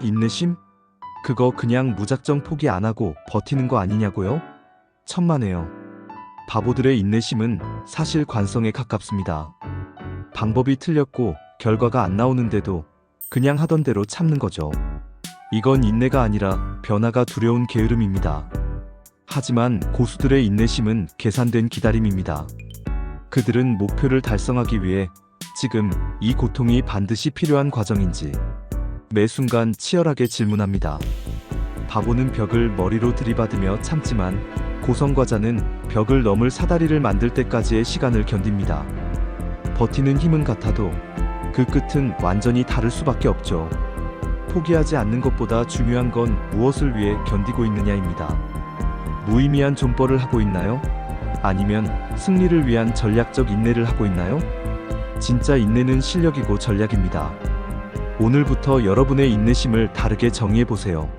인내심? 그거 그냥 무작정 포기 안 하고 버티는 거 아니냐고요? 천만에요. 바보들의 인내심은 사실 관성에 가깝습니다. 방법이 틀렸고 결과가 안 나오는데도 그냥 하던 대로 참는 거죠. 이건 인내가 아니라 변화가 두려운 게으름입니다. 하지만 고수들의 인내심은 계산된 기다림입니다. 그들은 목표를 달성하기 위해 지금 이 고통이 반드시 필요한 과정인지 매 순간 치열하게 질문합니다. 바보는 벽을 머리로 들이받으며 참지만 고성과자는 벽을 넘을 사다리를 만들 때까지의 시간을 견딥니다. 버티는 힘은 같아도 그 끝은 완전히 다를 수밖에 없죠. 포기하지 않는 것보다 중요한 건 무엇을 위해 견디고 있느냐입니다. 무의미한 존버를 하고 있나요? 아니면 승리를 위한 전략적 인내를 하고 있나요? 진짜 인내는 실력이고 전략입니다. 오늘부터 여러분의 인내심을 다르게 정의해 보세요.